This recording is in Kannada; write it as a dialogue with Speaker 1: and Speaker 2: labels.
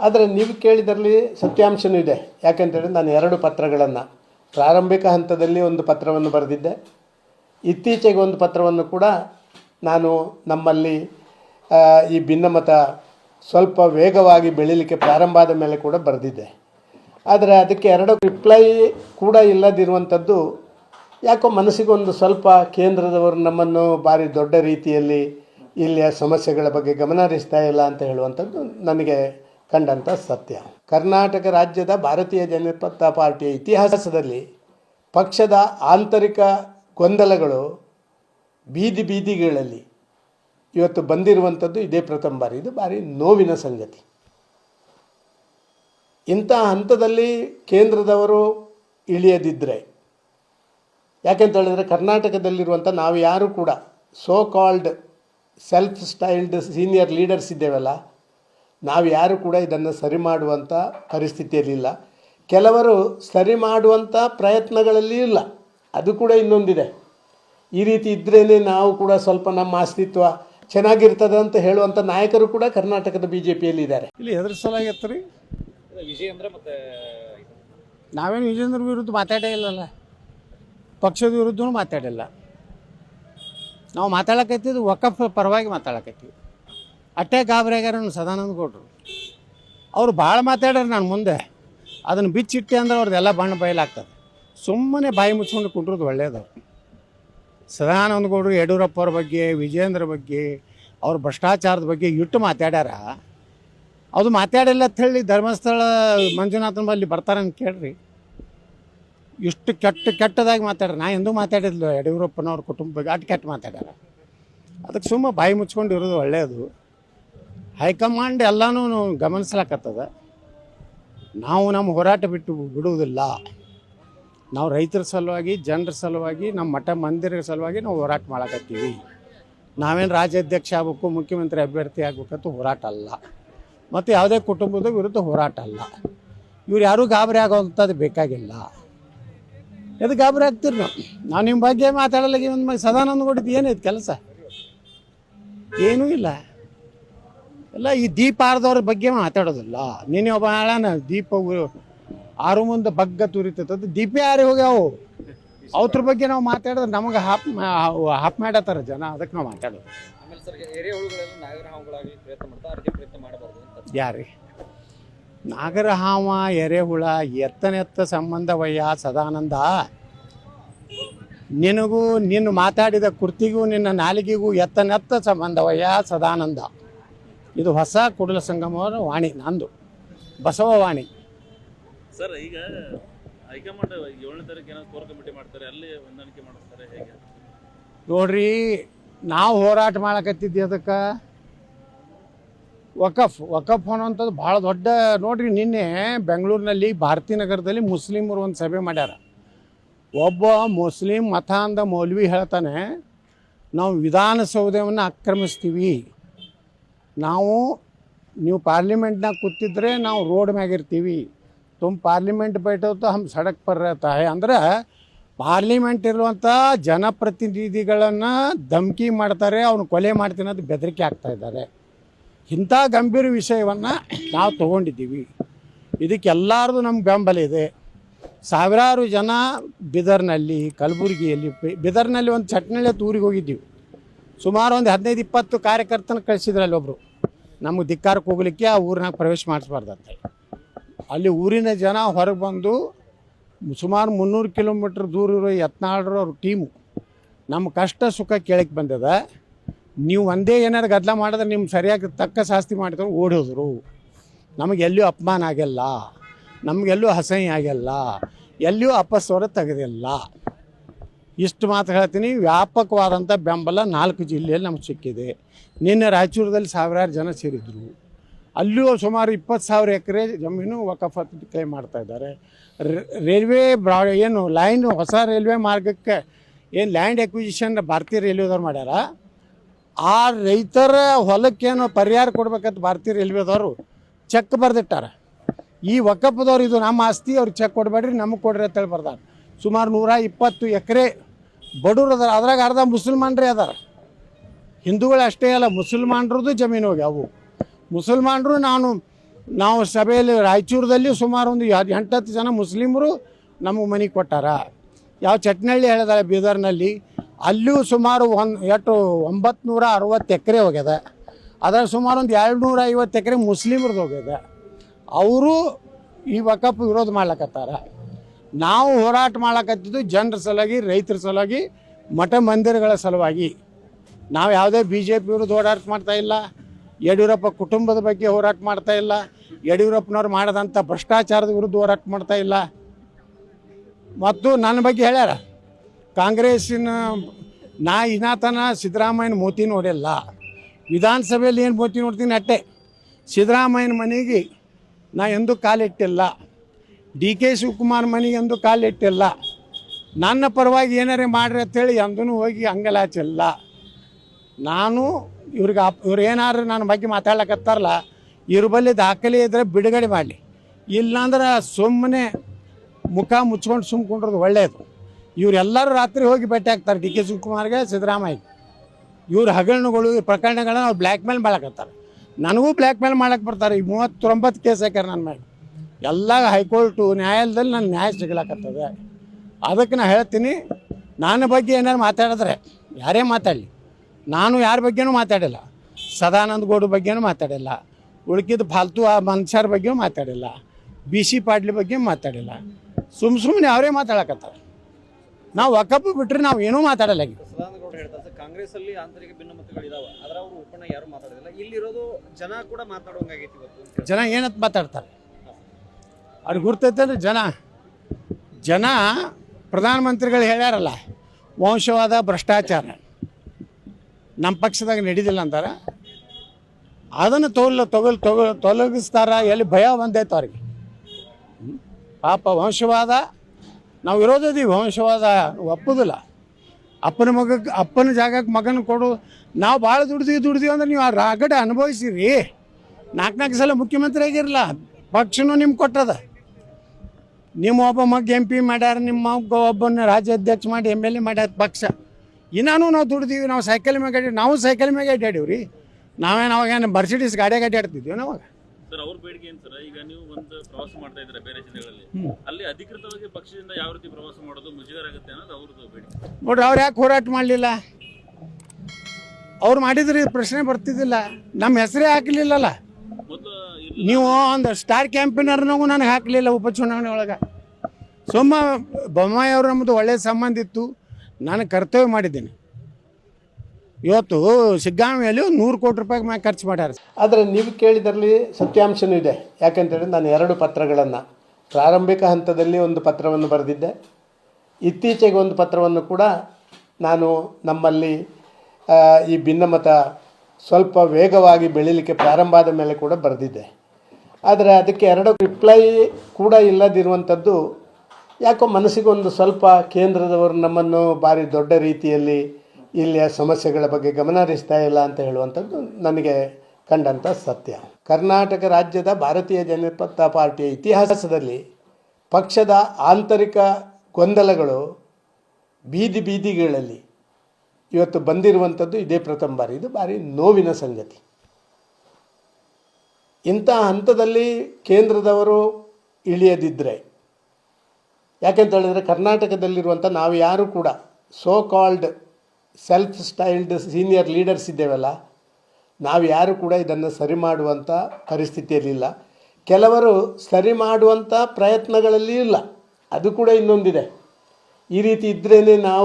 Speaker 1: ಆದರೆ ನೀವು ಕೇಳಿದರಲ್ಲಿ ಸತ್ಯಾಂಶನೂ ಇದೆ. ಯಾಕೆಂತೇಳಿ ನಾನು ಎರಡು ಪತ್ರಗಳನ್ನು, ಪ್ರಾರಂಭಿಕ ಹಂತದಲ್ಲಿ ಒಂದು ಪತ್ರವನ್ನು ಬರೆದಿದ್ದೆ. ಇತ್ತೀಚೆಗೆ ಒಂದು ಪತ್ರವನ್ನು ಕೂಡ ನಾನು ನಮ್ಮಲ್ಲಿ ಈ ಭಿನ್ನಮತ ಸ್ವಲ್ಪ ವೇಗವಾಗಿ ಬೆಳೀಲಿಕ್ಕೆ ಪ್ರಾರಂಭ ಆದ ಮೇಲೆ ಕೂಡ ಬರೆದಿದ್ದೆ. ಆದರೆ ಅದಕ್ಕೆ ಎರಡು ರಿಪ್ಲೈ ಕೂಡ ಇಲ್ಲದಿರುವಂಥದ್ದು ಯಾಕೋ ಮನಸ್ಸಿಗೊಂದು ಸ್ವಲ್ಪ ಕೇಂದ್ರದವರು ನಮ್ಮನ್ನು ಭಾರಿ ದೊಡ್ಡ ರೀತಿಯಲ್ಲಿ ಇಲ್ಲಿಯ ಸಮಸ್ಯೆಗಳ ಬಗ್ಗೆ ಗಮನ ಹರಿಸ್ತಾ ಇಲ್ಲ ಅಂತ ಹೇಳುವಂಥದ್ದು ನನಗೆ ಕಂಡಂಥ ಸತ್ಯ. ಕರ್ನಾಟಕ ರಾಜ್ಯದ ಭಾರತೀಯ ಜನತಾ ಪಾರ್ಟಿಯ ಇತಿಹಾಸದಲ್ಲಿ ಪಕ್ಷದ ಆಂತರಿಕ ಗೊಂದಲಗಳು ಬೀದಿ ಬೀದಿಗಳಲ್ಲಿ ಇವತ್ತು ಬಂದಿರುವಂಥದ್ದು ಇದೇ ಪ್ರಥಮ ಬಾರಿ. ಇದು ಭಾರಿ ನೋವಿನ ಸಂಗತಿ. ಇಂಥ ಹಂತದಲ್ಲಿ ಕೇಂದ್ರದವರು ಇಳಿಯದಿದ್ದರೆ ಯಾಕೆಂತ ಹೇಳಿದ್ರೆ ಕರ್ನಾಟಕದಲ್ಲಿರುವಂಥ ನಾವು ಯಾರು ಕೂಡ so called self styled senior leaders ಇದ್ದೇವಲ್ಲ ನಾವು ಯಾರು ಕೂಡ ಇದನ್ನು ಸರಿ ಮಾಡುವಂಥ ಪರಿಸ್ಥಿತಿಯಲ್ಲಿಲ್ಲ. ಕೆಲವರು ಸರಿ ಮಾಡುವಂಥ ಪ್ರಯತ್ನಗಳಲ್ಲಿ ಇಲ್ಲ. ಅದು ಕೂಡ ಇನ್ನೊಂದಿದೆ. ಈ ರೀತಿ ಇದ್ರೇ ನಾವು ಕೂಡ ಸ್ವಲ್ಪ ನಮ್ಮ ಅಸ್ತಿತ್ವ ಚೆನ್ನಾಗಿರ್ತದೆ ಅಂತ ಹೇಳುವಂಥ ನಾಯಕರು ಕೂಡ ಕರ್ನಾಟಕದ ಬಿ ಜೆ ಪಿಯಲ್ಲಿ ಇದ್ದಾರೆ.
Speaker 2: ಇಲ್ಲಿ ಎದ್ರ ಸಲಾಗೈತೆ ರೀ
Speaker 3: ವಿಜಯ ಅಂದ್ರೆ ಮತ್ತೆ
Speaker 2: ನಾವೇನು ವಿಜೇಂದ್ರ ವಿರುದ್ಧ ಮಾತಾಡೇ ಇಲ್ಲಲ್ಲ. ಪಕ್ಷದ ವಿರುದ್ಧನೂ ಮಾತಾಡಿಲ್ಲ. ನಾವು ಮಾತಾಡಕತ್ತಿದ್ದು ವಕಫ್ ಪರವಾಗಿ ಮಾತಾಡಕತ್ತೀವಿ. ಅಟ್ಟೆ ಗಾಬರಿಯಾಗ್ಯಾರ ಸದಾನಂದ ಗೌಡ್ರು. ಅವ್ರು ಭಾಳ ಮಾತಾಡ್ಯಾರ ನಾನು ಮುಂದೆ. ಅದನ್ನು ಬಿಚ್ಚಿಟ್ಟೆ ಅಂದ್ರೆ ಅವ್ರದ್ದೆಲ್ಲ ಬಣ್ಣ ಬಯಲಾಗ್ತದೆ. ಸುಮ್ಮನೆ ಬಾಯಿ ಮುಚ್ಕೊಂಡು ಕುಂಡ್ರದ್ದು ಒಳ್ಳೆಯದು ಸದಾನಂದ ಗೌಡರು ಯಡಿಯೂರಪ್ಪವ್ರ ಬಗ್ಗೆ ವಿಜೇಂದ್ರ ಬಗ್ಗೆ, ಅವ್ರ ಭ್ರಷ್ಟಾಚಾರದ ಬಗ್ಗೆ ಇಟ್ಟು ಮಾತಾಡ್ಯಾರ. ಅದು ಮಾತಾಡಿಲ್ಲ ಅಂತ ಹೇಳಿ ಧರ್ಮಸ್ಥಳ ಮಂಜುನಾಥನ ಬಲ್ಲಿ ಬರ್ತಾರೆ ಅಂತ ಕೇಳ್ರಿ. ಇಷ್ಟು ಕೆಟ್ಟ ಕೆಟ್ಟದಾಗಿ ಮಾತಾಡ್ರಿ ನಾ ಎಂದೂ ಮಾತಾಡಿದ್ಲು ಯಡಿಯೂರಪ್ಪನವ್ರ ಕುಟುಂಬ ಬಗ್ಗೆ. ಅಷ್ಟು ಕೆಟ್ಟ ಮಾತಾಡ್ಯಾರ. ಅದಕ್ಕೆ ಸುಮ್ಮನೆ ಬಾಯಿ ಮುಚ್ಕೊಂಡು ಇರೋದು ಒಳ್ಳೆಯದು ಹೈಕಮಾಂಡ್ ಎಲ್ಲನೂ ಗಮನಿಸ್ಲಾಕತ್ತದ. ನಾವು ನಮ್ಮ ಹೋರಾಟ ಬಿಟ್ಟು ಬಿಡುವುದಿಲ್ಲ. ನಾವು ರೈತರ ಸಲುವಾಗಿ, ಜನರ ಸಲುವಾಗಿ, ನಮ್ಮ ಮಠ ಮಂದಿರ ಸಲುವಾಗಿ ನಾವು ಹೋರಾಟ ಮಾಡಕತ್ತೀವಿ. ನಾವೇನು ರಾಜ್ಯಾಧ್ಯಕ್ಷ ಆಗಬೇಕು, ಮುಖ್ಯಮಂತ್ರಿ ಅಭ್ಯರ್ಥಿ ಆಗ್ಬೇಕಂತ ಹೋರಾಟ ಅಲ್ಲ. ಮತ್ತು ಯಾವುದೇ ಕುಟುಂಬದ ವಿರುದ್ಧ ಹೋರಾಟ ಅಲ್ಲ. ಇವ್ರು ಯಾರೂ ಗಾಬರಿ ಆಗೋವಂಥದ್ದು ಬೇಕಾಗಿಲ್ಲ. ಎದು ಗಾಬರಿ ಆಗ್ತೀರಿ ನಾವು? ನಿಮ್ಮ ಬಗ್ಗೆ ಮಾತಾಡಲಿಕ್ಕೆ ಒಂದು ಸದಾನಂದ ಗೌಡಿದ್ದು ಏನೈತೆ ಕೆಲಸ? ಏನೂ ಇಲ್ಲ. ಎಲ್ಲ ಈ ದೀಪ ಆರದವ್ರ ಬಗ್ಗೆ ಮಾತಾಡೋದಿಲ್ಲ. ನೀನೇ ಒಬ್ಬ ಆಳನ ದೀಪ ಆರು ಮುಂದೆ ಬಗ್ಗ ತುರಿತದ ದೀಪ ಯಾರು ಹೋಗ್ಯಾವು? ಅವ್ರ ಬಗ್ಗೆ ನಾವು ಮಾತಾಡಿದ್ರೆ ನಮಗೆ ಹಾಪ್ ಹಾಪ್ ಮಾಡತ್ತಾರ ಜನ ಅದಕ್ಕೆ ನಾವು ಮಾತಾಡೋದು.
Speaker 3: ಎರೆಹುಳುಗಳೆಲ್ಲ ನಾಗರ ಹಾವ
Speaker 2: ಯಾರಿ ಎರೆಹುಳ ಎತ್ತನೆತ್ತ ಸಂಬಂಧವಯ್ಯ ಸದಾನಂದ. ನಿನಗೂ ನಿನ್ನ ಮಾತಾಡಿದ ಕುರ್ತಿಗೂ ನಿನ್ನ ನಾಲಿಗೆಗೂ ಎತ್ತನೆತ್ತ ಸಂಬಂಧವಯ್ಯ ಸದಾನಂದ. ಇದು ಹೊಸ ಕುಡಲ ಸಂಗಮವರ ವಾಣಿ ನಂದು. ಬಸವ ವಾಣಿ.
Speaker 4: ಸರ್ ಈಗ ಹೈಕಮಾಂಡ್ ಏಳನೇ ತಾರೀಕು ಏನೋ ಕೋರ್ ಕಮಿಟಿ ಮಾಡ್ತಾರೆ ಅಲ್ಲಿ ಹೊಂದಾಣಿಕೆ ಮಾಡ್ತಾರೆ ಹೇಗೆ?
Speaker 2: ನೋಡ್ರಿ ನಾವು ಹೋರಾಟ ಮಾಡಕತ್ತಿದ್ದೆ ಅದಕ್ಕೆ. ವಕಫ್ ವಕಫ್ ಅನ್ನೋಂಥದ್ದು ಭಾಳ ದೊಡ್ಡ ನೋಡ್ರಿ ನಿನ್ನೆ ಬೆಂಗಳೂರಿನಲ್ಲಿ ಭಾರತೀ ನಗರದಲ್ಲಿ ಮುಸ್ಲಿಮರು ಒಂದು ಸಭೆ ಮಾಡ್ಯಾರ. ಒಬ್ಬ ಮುಸ್ಲಿಂ ಮತಾಂಧ ಮೌಲ್ವಿ ಹೇಳ್ತಾನೆ ನಾವು ವಿಧಾನಸೌಧವನ್ನು ಆಕ್ರಮಿಸ್ತೀವಿ. ನಾವು, ನೀವು ಪಾರ್ಲಿಮೆಂಟ್ನಾಗ ಕೂತಿದ್ರೆ ನಾವು ರೋಡ್ ಮ್ಯಾಗಿರ್ತೀವಿ ತುಂಬ ಪಾರ್ಲಿಮೆಂಟ್ ಬೈಠೋತ ಹಮ್ ಸಡಕ್ ಪರ್ರತಾಯ ಅಂದ್ರೆ ಪಾರ್ಲಿಮೆಂಟ್ ಇರುವಂಥ ಜನಪ್ರತಿನಿಧಿಗಳನ್ನು ಧಮಕಿ ಮಾಡ್ತಾರೆ, ಅವನು ಕೊಲೆ ಮಾಡ್ತೀನಿ ಅಂತ ಬೆದರಿಕೆ ಆಗ್ತಾ ಇದ್ದಾರೆ. ಇಂಥ ಗಂಭೀರ ವಿಷಯವನ್ನು ನಾವು ತೊಗೊಂಡಿದ್ದೀವಿ. ಇದಕ್ಕೆಲ್ಲರದು ನಮ್ಮ ಬೆಂಬಲ ಇದೆ. ಸಾವಿರಾರು ಜನ ಬಿದರ್ನಲ್ಲಿ, ಕಲಬುರಗಿಯಲ್ಲಿ ಬಿದರ್ನಲ್ಲಿ ಒಂದು ಚಟ್ನಳ್ಳಿ ಊರಿಗೆ ಹೋಗಿದ್ದೀವಿ. ಸುಮಾರು ಒಂದು ಹದಿನೈದು ಇಪ್ಪತ್ತು ಕಾರ್ಯಕರ್ತನ ಕಳಿಸಿದ್ರಲ್ಲಿ ಒಬ್ಬರು ನಮಗೆ ಧಿಕ್ಕಾರಕ್ಕೆ ಹೋಗ್ಲಿಕ್ಕೆ ಆ ಊರಿನಾಗ ಪ್ರವೇಶ ಮಾಡಿಸ್ಬಾರ್ದಂತೆ. ಅಲ್ಲಿ ಊರಿನ ಜನ ಹೊರಗೆ ಬಂದು ಸುಮಾರು ಮುನ್ನೂರು ಕಿಲೋಮೀಟ್ರ್ ದೂರ ಇರೋ ಯತ್ನಾಳ್ರ ಟೀಮು. ನಮ್ಮ ಕಷ್ಟ ಸುಖ ಕೇಳಕ್ಕೆ ಬಂದದ. ನೀವು ಒಂದೇ ಏನಾರು ಗದ್ದಲ ಮಾಡಿದ್ರೆ ನಿಮ್ಮ ಸರಿಯಾಗಿ ತಕ್ಕ ಶಾಸ್ತಿ ಮಾಡಿದ್ರು ಓಡೋದ್ರು ನಮಗೆ ಎಲ್ಲಿಯೂ ಅಪಮಾನ ಆಗಿಲ್ಲ. ನಮಗೆಲ್ಲೂ ಅಸಹ್ಯ ಆಗಿಲ್ಲ. ಎಲ್ಲಿಯೂ ಅಪಸ್ವರ ತೆಗೆದಿಲ್ಲ. ಇಷ್ಟು ಮಾತು ಹೇಳ್ತೀನಿ. ವ್ಯಾಪಕವಾದಂಥ ಬೆಂಬಲ ನಾಲ್ಕು ಜಿಲ್ಲೆಯಲ್ಲಿ ನಮ್ಗೆ ಸಿಕ್ಕಿದೆ. ನಿನ್ನೆ ರಾಯಚೂರದಲ್ಲಿ ಸಾವಿರಾರು ಜನ ಸೇರಿದ್ರು. ಅಲ್ಲೂ ಸುಮಾರು ಇಪ್ಪತ್ತು ಸಾವಿರ ಎಕರೆ ಜಮೀನು ವಕಫತ್ ಕೈ ಮಾಡ್ತಾ ಇದ್ದಾರೆ. ರೈಲ್ವೆ ಬ್ರಾ, ಏನು ಲೈನ್, ಹೊಸ ರೈಲ್ವೆ ಮಾರ್ಗಕ್ಕೆ ಏನು ಲ್ಯಾಂಡ್ ಎಕ್ವಿಜಿಷನ್ ಭಾರತೀಯ ರೈಲ್ವೆದವ್ರು ಮಾಡ್ಯಾರ? ಆ ರೈತರ ಹೊಲಕ್ಕೇನು ಪರಿಹಾರ ಕೊಡ್ಬೇಕಂತ ಭಾರತೀಯ ರೈಲ್ವೆದವರು ಚೆಕ್ ಬರೆದಿಟ್ಟಾರ. ಈ ವಕಫದವ್ರು ಇದು ನಮ್ಮ ಆಸ್ತಿ ಅವ್ರಿಗೆ ಚೆಕ್ ಕೊಡಬೇಡ್ರಿ, ನಮಗೆ ಕೊಡ್ರಿ ಅಂತೇಳಿ ಬರ್ದಾರ. ಸುಮಾರು ನೂರ ಇಪ್ಪತ್ತು ಎಕರೆ ಬಡವ್ರು ಅದಾರ. ಅದ್ರಾಗ ಅರ್ಧ ಮುಸಲ್ಮಾನ್ರೇ ಅದಾರ. ಹಿಂದೂಗಳು ಅಷ್ಟೇ ಅಲ್ಲ, ಮುಸಲ್ಮಾನರದ್ದು ಜಮೀನು ಹೋಗ್ಯಾವು ಮುಸಲ್ಮಾನರು ನಾನು, ನಾವು ಸಭೆಯಲ್ಲಿ ರಾಯಚೂರದಲ್ಲಿ ಸುಮಾರು ಒಂದು ಎಂಟತ್ತು ಜನ ಮುಸ್ಲಿಮರು ನಮಗೆ ಮನೆ ಕೊಟ್ಟಾರ. ಯಾವ ಚಟ್ನಳ್ಳಿ ಹೇಳಿದಾರೆ ಬೀದರ್ನಲ್ಲಿ ಅಲ್ಲಿಯೂ ಸುಮಾರು ಒಂದು ಎಷ್ಟು ಒಂಬತ್ತು ನೂರ ಅರವತ್ತು ಎಕರೆ ಹೋಗ್ಯದ. ಅದರ ಸುಮಾರು ಒಂದು ಎರಡು ನೂರ ಐವತ್ತು ಎಕರೆ ಮುಸ್ಲಿಮ್ರದ್ದು ಹೋಗ್ಯದ. ಅವರು ಈ ವಕಪ್ ವಿರೋಧ ಮಾಡ್ಲಕತ್ತಾರ. ನಾವು ಹೋರಾಟ ಮಾಡಕತ್ತಿದ್ದು ಜನರ ಸಲುವಾಗಿ, ರೈತರ ಸಲುವಾಗಿ, ಮಠ ಮಂದಿರಗಳ ಸಲುವಾಗಿ. ನಾವು ಯಾವುದೇ ಬಿ ಜೆ ಪಿ ವಿರುದ್ಧ ಹೋರಾಟ ಮಾಡ್ತಾ ಇಲ್ಲ, ಯಡಿಯೂರಪ್ಪ ಕುಟುಂಬದ ಬಗ್ಗೆ ಹೋರಾಟ ಮಾಡ್ತಾ ಇಲ್ಲ, ಯಡಿಯೂರಪ್ಪನವ್ರು ಮಾಡಿದಂಥ ಭ್ರಷ್ಟಾಚಾರದ ವಿರುದ್ಧ ಹೋರಾಟ ಮಾಡ್ತಾ ಇಲ್ಲ. ಮತ್ತು ನನ್ನ ಬಗ್ಗೆ ಹೇಳ್ಯಾರ, ಕಾಂಗ್ರೆಸ್ಸಿನ ನಾ ಇನಾತನ ಸಿದ್ದರಾಮಯ್ಯನ ಮೋತಿ ನೋಡಿಲ್ಲ. ವಿಧಾನಸಭೆಯಲ್ಲಿ ಏನು ಮೋತಿ ನೋಡ್ತೀನಿ ಅಟ್ಟೆ. ಸಿದ್ದರಾಮಯ್ಯನ ಮನೆಗೆ ನಾ ಎಂದೂ ಕಾಲಿಟ್ಟಿಲ್ಲ. ಡಿ ಕೆ ಶಿವಕುಮಾರ್ ಮನೆಗೆ ಎಂದೂ ಕಾಲಿಟ್ಟಿಲ್ಲ. ನನ್ನ ಪರವಾಗಿ ಏನಾರೇ ಮಾಡ್ರಿ ಅಂತೇಳಿ ಅಂದೂ ಹೋಗಿ ಅಂಗಲಾಚಿಲ್ಲ. ನಾನು ಇವ್ರಿಗೆ ಇವ್ರು ಏನಾದ್ರು ನನ್ನ ಬಗ್ಗೆ ಮಾತಾಡ್ಲಕತ್ತಾರಲ್ಲ, ಇವ್ರ ದಾಖಲೆ ಇದ್ದರೆ ಬಿಡುಗಡೆ ಮಾಡಲಿ. ಇಲ್ಲಾಂದ್ರೆ ಸುಮ್ಮನೆ ಮುಖ ಮುಚ್ಕೊಂಡು ಸುಮ್ಕೊಂಡ್ರದು ಒಳ್ಳೆಯದು ಇವರೆಲ್ಲರೂ ರಾತ್ರಿ ಹೋಗಿ ಭೇಟಿ ಆಗ್ತಾರೆ ಡಿ ಕೆ ಶಿವಕುಮಾರ್ಗೆ ಸಿದ್ದರಾಮಯ್ಯ. ಇವ್ರ ಹಗರಣಗಳು ಪ್ರಕರಣಗಳನ್ನ ಅವ್ರು ಬ್ಲ್ಯಾಕ್ ಮೇಲ್ ಮಾಡಕತ್ತಾರೆ ನನಗೂ ಬ್ಲ್ಯಾಕ್ ಮೇಲ್ ಮಾಡಕ್ಕೆ ಬರ್ತಾರೆ. ಈ ಮೂವತ್ತೊಂಬತ್ತು ಕೇಸ್ ಹಾಕ್ಯಾರ ನನ್ನ ಮೇಲೆ. ಎಲ್ಲ ಹೈಕೋರ್ಟು ನ್ಯಾಯಾಲಯದಲ್ಲಿ ನನ್ನ ನ್ಯಾಯ ಸಿಗ್ಲಾಕತ್ತದ. ಅದಕ್ಕೆ ನಾನು ಹೇಳ್ತೀನಿ ನನ್ನ ಬಗ್ಗೆ ಏನಾರು ಮಾತಾಡಿದ್ರೆ ಯಾರೇ ಮಾತಾಡಲಿ ನಾನು ಯಾರ ಬಗ್ಗೆನೂ ಮಾತಾಡಿಲ್ಲ. ಸದಾನಂದ ಗೌಡ ಬಗ್ಗೆನೂ ಮಾತಾಡಿಲ್ಲ. ಉಳ್ಕಿದ ಫಾಲ್ತು ಆ ಮನುಷ್ಯರ ಬಗ್ಗೆನೂ ಮಾತಾಡಿಲ್ಲ. ಬಿ ಸಿ ಪಾಟ್ಲಿ ಬಗ್ಗೆ ಮಾತಾಡಿಲ್ಲ. ಸುಮ್ ಸುಮ್ಮನೆ ಅವರೇ ಮಾತಾಡಕತ್ತಾರ. ನಾವು ಒಕ್ಕಪ್ಪ ಬಿಟ್ಟರೆ ನಾವು ಏನೂ ಮಾತಾಡಲ್ಲ
Speaker 3: ಕಾಂಗ್ರೆಸ್ ಅಲ್ಲಿ ಆಂತರಿಕ ಭಿನ್ನಮತಗಳಿದಾವೆ ಅದರ ಅವರು ಒಪ್ಪಣ ಯಾರು ಮಾತಾಡೋದಿಲ್ಲ. ಇಲ್ಲಿರೋದು ಜನ ಕೂಡ ಮಾತಾಡುವಂಗಾಗೈತಿ
Speaker 2: ಜನ ಏನಂತ ಮಾತಾಡ್ತಾರೆ? ಅವ್ರಿಗೆ ಗುರ್ತೈತೆ ಅಂದರೆ ಜನ. ಜನ ಪ್ರಧಾನಮಂತ್ರಿಗಳು ಹೇಳ್ಯಾರಲ್ಲ, ವಂಶವಾದ ಭ್ರಷ್ಟಾಚಾರ. ನಮ್ಮ ಪಕ್ಷದಾಗ ನಡೀದಿಲ್ಲ ಅಂತಾರೆ. ಅದನ್ನು ತೊಲ್ ತೊಗಲ್ ತೊಗ ತೊಲಗಿಸ್ತಾರ, ಎಲ್ಲಿ ಭಯ ಬಂದೈತೆ ಅವ್ರಿಗೆ. ಪಾಪ ವಂಶವಾದ, ನಾವು ವಿರೋಧದೀವಿ ವಂಶವಾದ ಒಪ್ಪುದಿಲ್ಲ. ಅಪ್ಪನ ಮಗಕ್ಕೆ ಅಪ್ಪನ ಜಾಗಕ್ಕೆ ಮಗನ ಕೊಡು, ನಾವು ಭಾಳ ದುಡ್ದೀವಿ ದುಡ್ದೀವಿ ಅಂದ್ರೆ ನೀವು ಆ ರಾಗಡೆ ಅನುಭವಿಸಿರಿ. ನಾಲ್ಕು ನಾಲ್ಕು ಸಲ ಮುಖ್ಯಮಂತ್ರಿ ಆಗಿರಲ್ಲ ಪಕ್ಷನೂ ನಿಮ್ಗೆ ಕೊಟ್ಟದ. ನಿಮ್ಮ ಒಬ್ಬ ಮಗ್ಗ ಎಂ ಪಿ ಮಾಡ್ಯಾರ ನಿಮ್ಮ ಮಗ ಒಬ್ಬನ ರಾಜ್ಯಾಧ್ಯಕ್ಷ ಮಾಡಿ ಎಂ ಎಲ್ ಎ ಮಾಡ್ಯಾರ ಪಕ್ಷ. ಇನ್ನೂ ನಾವು ದುಡ್ದೀವಿ ನಾವು ಸೈಕಲ್ ಮ್ಯಾಗ ಅಡ್ಡಿ ನಾವು ಸೈಕಲ್ ಮ್ಯಾಗ ಅಡ್ಡಾಡೀವಿ ರೀ ನಾವೇನು ಅವಾಗೇನು ಮರ್ಸಿಡೀಸ್ ಗಾಡಿಯಾಗ ಅಡ್ಡಾಡ್ತಿದ್ವಿ ನಾವಾಗ
Speaker 4: ಸರ್ ಅವ್ರ ಬೇಡಿಕೆ ಏನು ಸರ್? ಈಗ ನೀವು ಒಂದು ಪ್ರವಾಸ ಮಾಡ್ತಾ ಇದ್ರೆ ಬೇರೆ ಜಿಲ್ಲೆಗಳಲ್ಲಿ. ಅಲ್ಲಿ ಅಧಿಕೃತವಾಗಿ ಪಕ್ಷದಿಂದ ಯಾವ ರೀತಿ ಪ್ರವಾಸ ಮಾಡೋದು ಮುಜುಗರ ಆಗುತ್ತೆ ಅನ್ನೋದು ಅವ್ರದ್ದು ಬೇಡಿಕೆ.
Speaker 2: ನೋಡ್ರಿ ಅವ್ರು ಯಾಕೆ ಹೋರಾಟ ಮಾಡಲಿಲ್ಲ? ಅವ್ರು ಮಾಡಿದ್ರೆ ಪ್ರಶ್ನೆ ಬರ್ತಿದ್ದಿಲ್ಲ. ನಮ್ಮ ಹೆಸರೇ ಹಾಕಲಿಲ್ಲಲ್ಲ. ನೀವು ಒಂದು ಸ್ಟಾರ್ ಕ್ಯಾಂಪಿನರ್ನಾಗೂ ನನಗೆ ಹಾಕಲಿಲ್ಲ ಉಪಚುನಾವಣೆ ಒಳಗೆ. ಸುಮ್ಮ ಬೊಮ್ಮಾಯಿ ಅವರು ನಮ್ಮದು ಒಳ್ಳೆಯ ಸಂಬಂಧ ಇತ್ತು. ನಾನು ಕರ್ತವ್ಯ ಮಾಡಿದ್ದೇನೆ. ಇವತ್ತು ಸಿಗ್ಗಾಮಿಯಲ್ಲಿ ನೂರು ಕೋಟಿ ರೂಪಾಯಿ ಮ್ಯಾಲೆ ಖರ್ಚು ಮಾಡ್ಯಾರ.
Speaker 1: ಆದರೆ ನೀವು ಕೇಳಿದರಲ್ಲಿ ಸತ್ಯಾಂಶನೂ ಇದೆ. ಯಾಕೆಂತೇಳಿ ನಾನು ಎರಡು ಪತ್ರಗಳನ್ನು. ಪ್ರಾರಂಭಿಕ ಹಂತದಲ್ಲಿ ಒಂದು ಪತ್ರವನ್ನು ಬರೆದಿದ್ದೆ. ಇತ್ತೀಚೆಗೆ ಒಂದು ಪತ್ರವನ್ನು ಕೂಡ ನಾನು ನಮ್ಮಲ್ಲಿ ಈ ಭಿನ್ನಮತ ಸ್ವಲ್ಪ ವೇಗವಾಗಿ ಬೆಳೀಲಿಕ್ಕೆ ಪ್ರಾರಂಭ ಆದ ಮೇಲೆ ಕೂಡ ಬರೆದಿದ್ದೆ. ಆದರೆ ಅದಕ್ಕೆ ಎರಡು ರಿಪ್ಲೈ ಕೂಡ ಇಲ್ಲದಿರುವಂಥದ್ದು ಯಾಕೋ ಮನಸ್ಸಿಗೊಂದು ಸ್ವಲ್ಪ ಕೇಂದ್ರದವರು ನಮ್ಮನ್ನು ಭಾರಿ ದೊಡ್ಡ ರೀತಿಯಲ್ಲಿ ಇಲ್ಲಿಯ ಸಮಸ್ಯೆಗಳ ಬಗ್ಗೆ ಗಮನ ಹರಿಸ್ತಾ ಇಲ್ಲ ಅಂತ ಹೇಳುವಂಥದ್ದು ನನಗೆ ಕಂಡಂಥ ಸತ್ಯ. ಕರ್ನಾಟಕ ರಾಜ್ಯದ ಭಾರತೀಯ ಜನತಾ ಪಾರ್ಟಿಯ ಇತಿಹಾಸದಲ್ಲಿ ಪಕ್ಷದ ಆಂತರಿಕ ಗೊಂದಲಗಳು ಬೀದಿ ಬೀದಿಗಳಲ್ಲಿ ಇವತ್ತು ಬಂದಿರುವಂಥದ್ದು ಇದೇ ಪ್ರಥಮ ಬಾರಿ. ಇದು ಭಾರಿ ನೋವಿನ ಸಂಗತಿ. ಇಂಥ ಹಂತದಲ್ಲಿ ಕೇಂದ್ರದವರು ಇಳಿಯದಿದ್ದರೆ ಯಾಕೆಂತ ಹೇಳಿದರೆ ಕರ್ನಾಟಕದಲ್ಲಿರುವಂಥ ನಾವು ಯಾರು ಕೂಡ so called self styled senior leaders ಇದ್ದೇವಲ್ಲ, ನಾವು ಯಾರು ಕೂಡ ಇದನ್ನು ಸರಿ ಮಾಡುವಂಥ ಪರಿಸ್ಥಿತಿಯಲ್ಲಿಲ್ಲ ಕೆಲವರು ಸರಿ ಮಾಡುವಂಥ ಪ್ರಯತ್ನಗಳಲ್ಲಿ ಇಲ್ಲ. ಅದು ಕೂಡ ಇನ್ನೊಂದಿದೆ. ಈ ರೀತಿ ಇದ್ರೇ ನಾವು